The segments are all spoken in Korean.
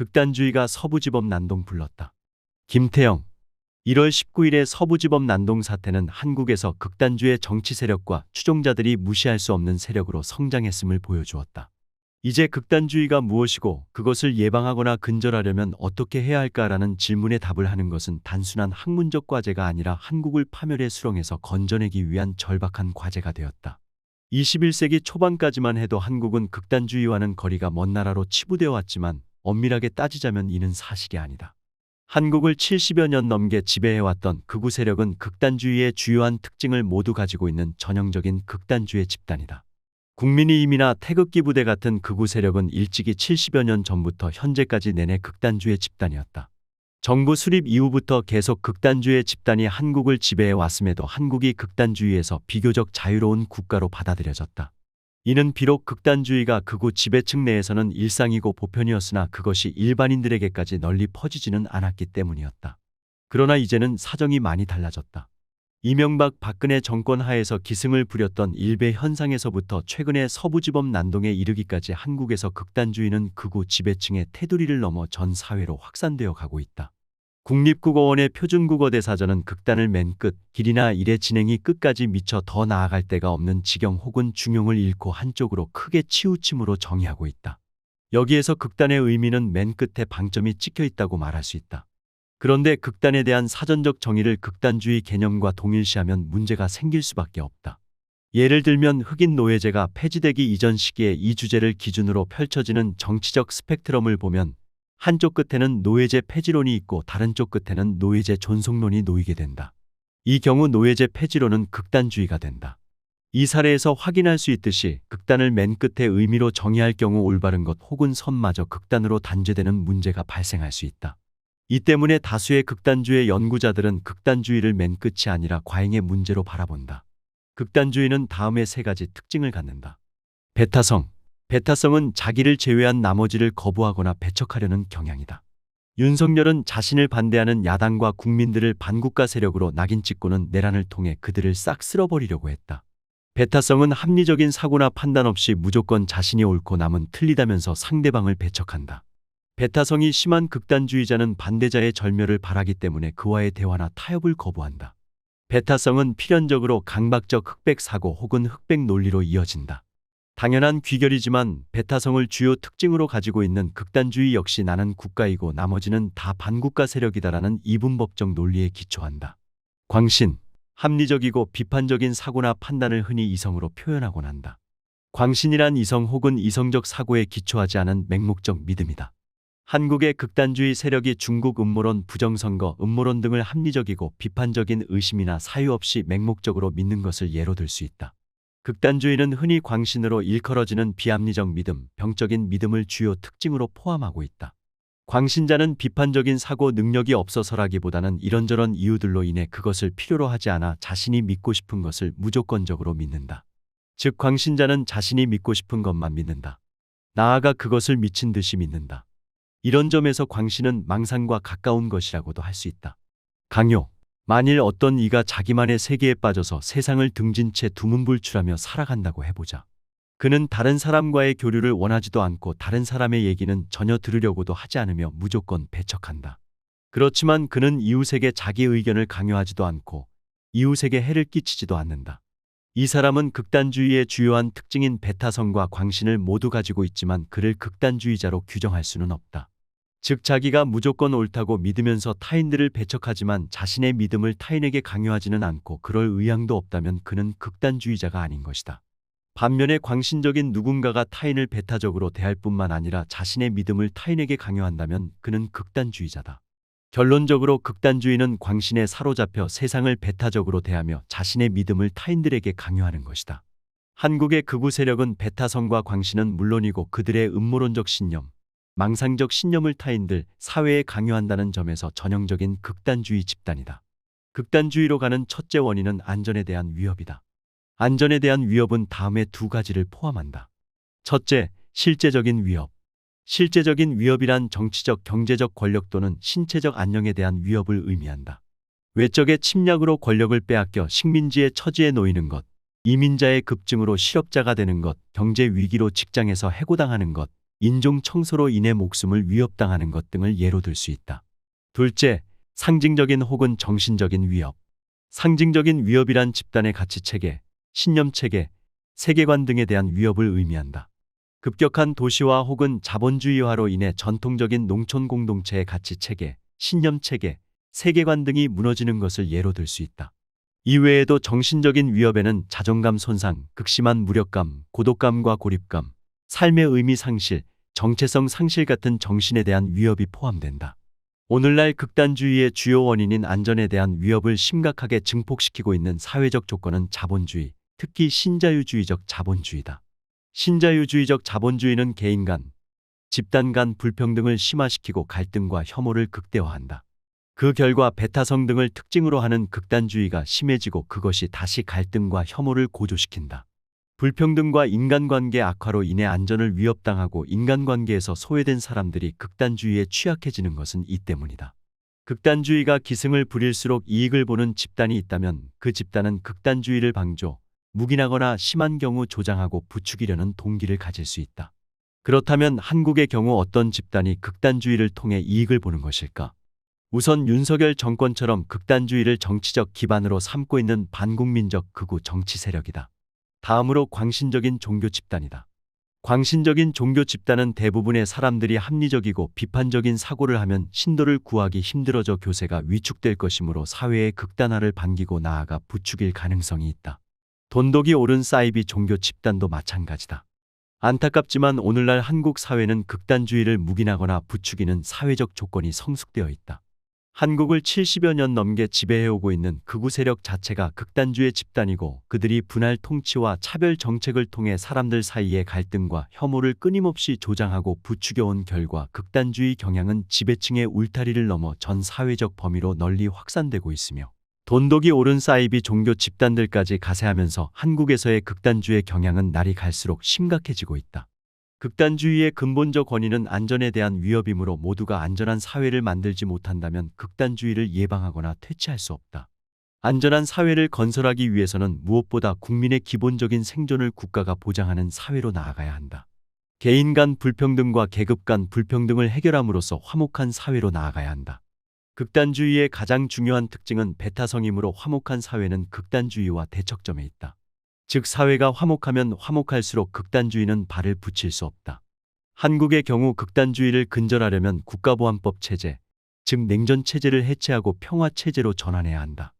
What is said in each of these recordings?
극단주의가 서부지법 난동 불렀다. 김태영 1월 19일의 서부지법 난동 사태는 한국에서 극단주의 정치 세력과 추종자들이 무시할 수 없는 세력으로 성장했음을 보여주었다. 이제 극단주의가 무엇이고 그것을 예방하거나 근절하려면 어떻게 해야 할까라는 질문에 답을 하는 것은 단순한 학문적 과제가 아니라 한국을 파멸의 수렁에서 건져내기 위한 절박한 과제가 되었다. 21세기 초반까지만 해도 한국은 극단주의와는 거리가 먼 나라로 치부되어 왔지만 엄밀하게 따지자면 이는 사실이 아니다. 한국을 70여 년 넘게 지배해왔던 극우 세력은 극단주의의 주요한 특징을 모두 가지고 있는 전형적인 극단주의 집단이다. 국민의 힘이나 태극기 부대 같은 극우 세력은 일찍이 70여 년 전부터 현재까지 내내 극단주의 집단이었다. 정부 수립 이후부터 계속 극단주의 집단이 한국을 지배해 왔음에도 한국이 극단주의에서 비교적 자유로운 국가로 받아들여졌다. 이는 비록 극단주의가 극우 지배층 내에서는 일상이고 보편이었으나 그것이 일반인들에게까지 널리 퍼지지는 않았기 때문이었다. 그러나 이제는 사정이 많이 달라졌다. 이명박 박근혜 정권 하에서 기승을 부렸던 일베 현상에서부터 최근의 서부지법 난동에 이르기까지 한국에서 극단주의는 극우 지배층의 테두리를 넘어 전 사회로 확산되어 가고 있다. 국립국어원의 표준국어대사전은 극단을 맨 끝, 길이나 일의 진행이 끝까지 미쳐 더 나아갈 데가 없는 지경 혹은 중용을 잃고 한쪽으로 크게 치우침으로 정의하고 있다. 여기에서 극단의 의미는 맨 끝에 방점이 찍혀 있다고 말할 수 있다. 그런데 극단에 대한 사전적 정의를 극단주의 개념과 동일시하면 문제가 생길 수밖에 없다. 예를 들면 흑인 노예제가 폐지되기 이전 시기에 이 주제를 기준으로 펼쳐지는 정치적 스펙트럼을 보면 한쪽 끝에는 노예제 폐지론이 있고 다른 쪽 끝에는 노예제 존속론이 놓이게 된다. 이 경우 노예제 폐지론은 극단주의가 된다. 이 사례에서 확인할 수 있듯이 극단을 맨 끝에 의미로 정의할 경우 올바른 것 혹은 선마저 극단으로 단죄되는 문제가 발생할 수 있다. 이 때문에 다수의 극단주의 연구자들은 극단주의를 맨 끝이 아니라 과잉의 문제로 바라본다. 극단주의는 다음의 세 가지 특징을 갖는다. 배타성. 배타성은 자기를 제외한 나머지를 거부하거나 배척하려는 경향이다. 윤석열은 자신을 반대하는 야당과 국민들을 반국가 세력으로 낙인 찍고는 내란을 통해 그들을 싹 쓸어버리려고 했다. 배타성은 합리적인 사고나 판단 없이 무조건 자신이 옳고 남은 틀리다면서 상대방을 배척한다. 배타성이 심한 극단주의자는 반대자의 절멸을 바라기 때문에 그와의 대화나 타협을 거부한다. 배타성은 필연적으로 강박적 흑백 사고 혹은 흑백 논리로 이어진다. 당연한 귀결이지만 배타성을 주요 특징으로 가지고 있는 극단주의 역시 나는 국가이고 나머지는 다 반국가 세력이다라는 이분법적 논리에 기초한다. 광신, 합리적이고 비판적인 사고나 판단을 흔히 이성으로 표현하곤 한다. 광신이란 이성 혹은 이성적 사고에 기초하지 않은 맹목적 믿음이다. 한국의 극단주의 세력이 중국 음모론, 부정선거, 음모론 등을 합리적이고 비판적인 의심이나 사유 없이 맹목적으로 믿는 것을 예로 들 수 있다. 극단주의는 흔히 광신으로 일컬어지는 비합리적 믿음, 병적인 믿음을 주요 특징으로 포함하고 있다. 광신자는 비판적인 사고 능력이 없어서라기보다는 이런저런 이유들로 인해 그것을 필요로 하지 않아 자신이 믿고 싶은 것을 무조건적으로 믿는다. 즉, 광신자는 자신이 믿고 싶은 것만 믿는다. 나아가 그것을 미친 듯이 믿는다. 이런 점에서 광신은 망상과 가까운 것이라고도 할 수 있다. 강요. 만일 어떤 이가 자기만의 세계에 빠져서 세상을 등진 채 두문불출하며 살아간다고 해보자. 그는 다른 사람과의 교류를 원하지도 않고 다른 사람의 얘기는 전혀 들으려고도 하지 않으며 무조건 배척한다. 그렇지만 그는 이웃에게 자기 의견을 강요하지도 않고 이웃에게 해를 끼치지도 않는다. 이 사람은 극단주의의 주요한 특징인 배타성과 광신을 모두 가지고 있지만 그를 극단주의자로 규정할 수는 없다. 즉 자기가 무조건 옳다고 믿으면서 타인들을 배척하지만 자신의 믿음을 타인에게 강요하지는 않고 그럴 의향도 없다면 그는 극단주의자가 아닌 것이다. 반면에 광신적인 누군가가 타인을 배타적으로 대할 뿐만 아니라 자신의 믿음을 타인에게 강요한다면 그는 극단주의자다. 결론적으로 극단주의는 광신에 사로잡혀 세상을 배타적으로 대하며 자신의 믿음을 타인들에게 강요하는 것이다. 한국의 극우 세력은 배타성과 광신은 물론이고 그들의 음모론적 신념, 망상적 신념을 타인들, 사회에 강요한다는 점에서 전형적인 극단주의 집단이다. 극단주의로 가는 첫째 원인은 안전에 대한 위협이다. 안전에 대한 위협은 다음의 두 가지를 포함한다. 첫째, 실제적인 위협. 실제적인 위협이란 정치적, 경제적 권력 또는 신체적 안녕에 대한 위협을 의미한다. 외적의 침략으로 권력을 빼앗겨 식민지의 처지에 놓이는 것, 이민자의 급증으로 실업자가 되는 것, 경제 위기로 직장에서 해고당하는 것, 인종 청소로 인해 목숨을 위협당하는 것 등을 예로 들 수 있다. 둘째, 상징적인 혹은 정신적인 위협. 상징적인 위협이란 집단의 가치 체계, 신념 체계, 세계관 등에 대한 위협을 의미한다. 급격한 도시화 혹은 자본주의화로 인해 전통적인 농촌 공동체의 가치 체계, 신념 체계, 세계관 등이 무너지는 것을 예로 들 수 있다. 이외에도 정신적인 위협에는 자존감 손상, 극심한 무력감, 고독감과 고립감, 삶의 의미 상실, 정체성 상실 같은 정신에 대한 위협이 포함된다. 오늘날 극단주의의 주요 원인인 안전에 대한 위협을 심각하게 증폭시키고 있는 사회적 조건은 자본주의, 특히 신자유주의적 자본주의다. 신자유주의적 자본주의는 개인 간, 집단 간 불평등을 심화시키고 갈등과 혐오를 극대화한다. 그 결과 배타성 등을 특징으로 하는 극단주의가 심해지고 그것이 다시 갈등과 혐오를 고조시킨다. 불평등과 인간관계 악화로 인해 안전을 위협당하고 인간관계에서 소외된 사람들이 극단주의에 취약해지는 것은 이 때문이다. 극단주의가 기승을 부릴수록 이익을 보는 집단이 있다면 그 집단은 극단주의를 방조, 묵인하거나 심한 경우 조장하고 부추기려는 동기를 가질 수 있다. 그렇다면 한국의 경우 어떤 집단이 극단주의를 통해 이익을 보는 것일까? 우선 윤석열 정권처럼 극단주의를 정치적 기반으로 삼고 있는 반국민적 극우 정치 세력이다. 다음으로 광신적인 종교 집단이다. 광신적인 종교 집단은 대부분의 사람들이 합리적이고 비판적인 사고를 하면 신도를 구하기 힘들어져 교세가 위축될 것이므로 사회의 극단화를 반기고 나아가 부추길 가능성이 있다. 돈독이 오른 사이비 종교 집단도 마찬가지다. 안타깝지만 오늘날 한국 사회는 극단주의를 묵인하거나 부추기는 사회적 조건이 성숙되어 있다. 한국을 70여 년 넘게 지배해오고 있는 극우 세력 자체가 극단주의 집단이고 그들이 분할 통치와 차별 정책을 통해 사람들 사이의 갈등과 혐오를 끊임없이 조장하고 부추겨온 결과 극단주의 경향은 지배층의 울타리를 넘어 전 사회적 범위로 널리 확산되고 있으며 돈독이 오른 사이비 종교 집단들까지 가세하면서 한국에서의 극단주의 경향은 날이 갈수록 심각해지고 있다. 극단주의의 근본적 원인은 안전에 대한 위협이므로 모두가 안전한 사회를 만들지 못한다면 극단주의를 예방하거나 퇴치할 수 없다. 안전한 사회를 건설하기 위해서는 무엇보다 국민의 기본적인 생존을 국가가 보장하는 사회로 나아가야 한다. 개인 간 불평등과 계급 간 불평등을 해결함으로써 화목한 사회로 나아가야 한다. 극단주의의 가장 중요한 특징은 배타성이므로 화목한 사회는 극단주의와 대척점에 있다. 즉 사회가 화목하면 화목할수록 극단주의는 발을 붙일 수 없다. 한국의 경우 극단주의를 근절하려면 국가보안법 체제, 즉 냉전 체제를 해체하고 평화 체제로 전환해야 한다.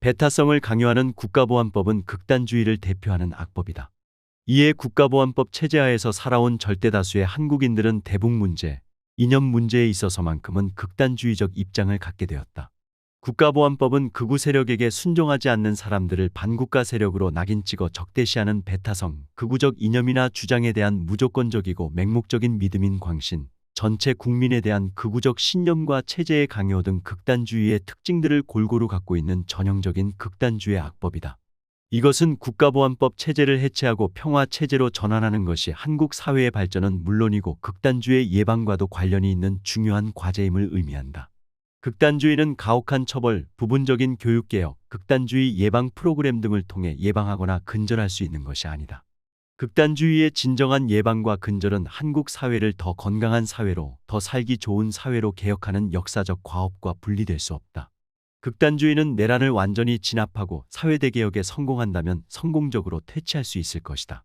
배타성을 강요하는 국가보안법은 극단주의를 대표하는 악법이다. 이에 국가보안법 체제하에서 살아온 절대다수의 한국인들은 대북 문제, 이념 문제에 있어서만큼은 극단주의적 입장을 갖게 되었다. 국가보안법은 극우 세력에게 순종하지 않는 사람들을 반국가 세력으로 낙인 찍어 적대시하는 배타성, 극우적 이념이나 주장에 대한 무조건적이고 맹목적인 믿음인 광신, 전체 국민에 대한 극우적 신념과 체제의 강요 등 극단주의의 특징들을 골고루 갖고 있는 전형적인 극단주의 악법이다. 이것은 국가보안법 체제를 해체하고 평화 체제로 전환하는 것이 한국 사회의 발전은 물론이고 극단주의 예방과도 관련이 있는 중요한 과제임을 의미한다. 극단주의는 가혹한 처벌, 부분적인 교육개혁, 극단주의 예방 프로그램 등을 통해 예방하거나 근절할 수 있는 것이 아니다. 극단주의의 진정한 예방과 근절은 한국 사회를 더 건강한 사회로, 더 살기 좋은 사회로 개혁하는 역사적 과업과 분리될 수 없다. 극단주의는 내란을 완전히 진압하고 사회대개혁에 성공한다면 성공적으로 퇴치할 수 있을 것이다.